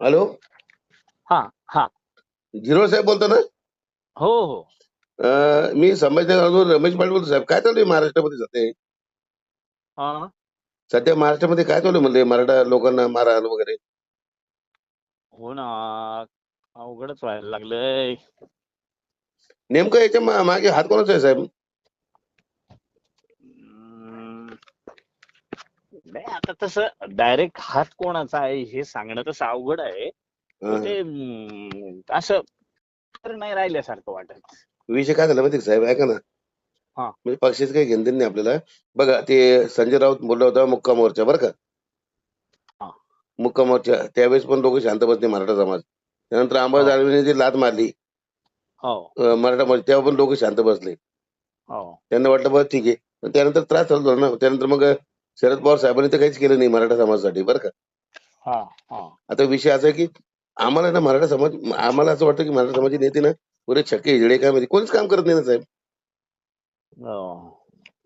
Hello? हा हा. Zero साहेब बोलतो ना? हो हो. अं, मी संभाजीनगरवरून रमेश पाटील बोलतो साहेब. काय चालू आहे महाराष्ट्रामध्ये सध्या? हा. सध्या महाराष्ट्रामध्ये काय चालू आहे म्हणले मराठा लोकांना मारहाण वगैरे? हो ना. अवघडच व्हायला लागलंय. नेमकं याच्या मा- मागे हात कोणाचा आहे साहेब हम्म. नाही आता तसं डायरेक्ट हात कोणाचा आहे हे सांगणं तसं अवघड आहे. पण ते असं तर नाही राहिल्यासारखं वाटत. विषय काय झाला माहिती साहेब? ऐका ना. हा. म्हणजे पक्षाचं काही घेणं नाही आपल्याला. बघा ते संजय राऊत बोलला होता मुक्का मोर्चा बरं का? हा. मुक्का मोर्चा. त्यावेळेस पण लोक शांत बसले मराठा समाज. त्यानंतर अंबा हो. जाधवने जी लात मारली हो. अं, मराठा मोर्चा तेव्हा पण लोक शांत बसले. हो. त्यांना वाटलं बरं ठीक आहे. पण त्यानंतर त्रास चालू झाला ना. त्यानंतर मग शरद पवार साहेबांनी तर काहीच केलं नाही मराठा समाजासाठी बरं का हा हा आता विषय असा आहे की आम्हाला ना मराठा समाज आम्हाला असं वाटतं की मराठा समाजाचे नेते ना पुरे छक्के हिजडे काय म्हणजे कोणीच काम करत नाही ना साहेब हो.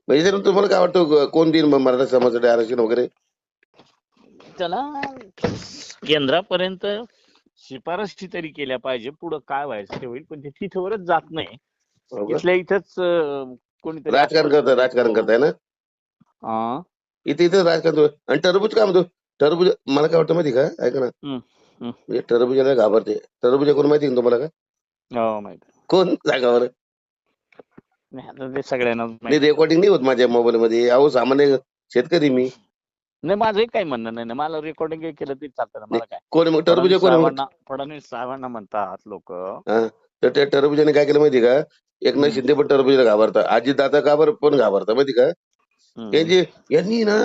म्हणजे त्यानंतर तुम्हाला काय वाटतं कोण देईल मराठा समाजासाठी आरक्षण वगैरे त्याला केंद्रापर्यंत शिफारशी तरी केल्या पाहिजे पुढं काय व्हायचं ते होईल पण ते तिथवरच जात नाही? इथल्या इथंच कोणीतरी राजकारण करताय राजकारण करताय ना. इथे इथे राजकारण. आणि टरबूज काय म्हणतो? टरबूज मला काय वाटतं माहिती का? ऐका ना. हम्म, हम्म. म्हणजे टरबुजाला घाबरते. टरबुजा कोण माहिती का तुम्हाला का? हो माहीत कोण? सांगा बरं. नाही आता ते सगळ्यांना नाही माहीत. रेकॉर्डिंग नाही होत माझ्या मोबाईल मध्ये. अहो सामान्य शेतकरी मी. नाही माझंही काही म्हणणं नाही ना. मला रेकॉर्डिंग केलं तरी चालतं ना. मला काय कोण मग? टरबुजा फडणवीस कोण आहे मग? साहेबांना फडणवीस साहेबांना म्हणतात लोक. तर त्या टरबुजाने काय केलं माहिती का? एकनाथ. शिंदे पण टरबुजाला घाबरतात. आजी दादा का बरं पण घाबरतात माहिती का? हे जे यांनी ना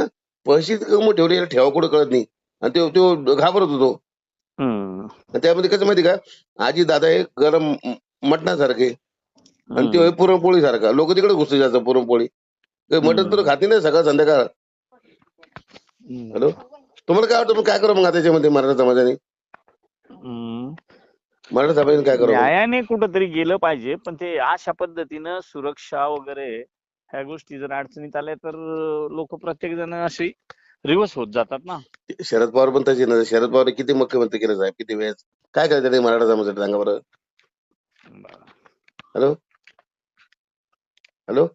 पैसे कमवून ठेवले ठेवा कुठं कळत नाही. आणि तो तो घाबरत होतो. त्यामध्ये कसं माहिती का? आजी दादा हे गरम मटणासारखे. आणि ते पुरणपोळी सारखा लोक तिकडे घुसते जास्त पुरणपोळी. मटण तर खाते ना सकाळ संध्याकाळ. हॅलो? तुम्हाला काय वाटतं काय करू मग त्याच्यामध्ये मराठा समाजाने? मराठा समाजाने काय करू? न्यायाने कुठंतरी गेलं पाहिजे पण ते अशा पद्धतीनं सुरक्षा वगैरे ह्या गोष्टी जर अडचणीत आल्या तर लोक प्रत्येक जण अशी रिवर्स होत जातात ना. शरद पवार पण तसे ना शरद पवार किती मुख्यमंत्री केले साहेब? किती वेळेस? काय करायचं नाही मराठा समाजासाठी सांगा बरं. हॅलो? हॅलो?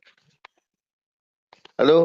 हॅलो?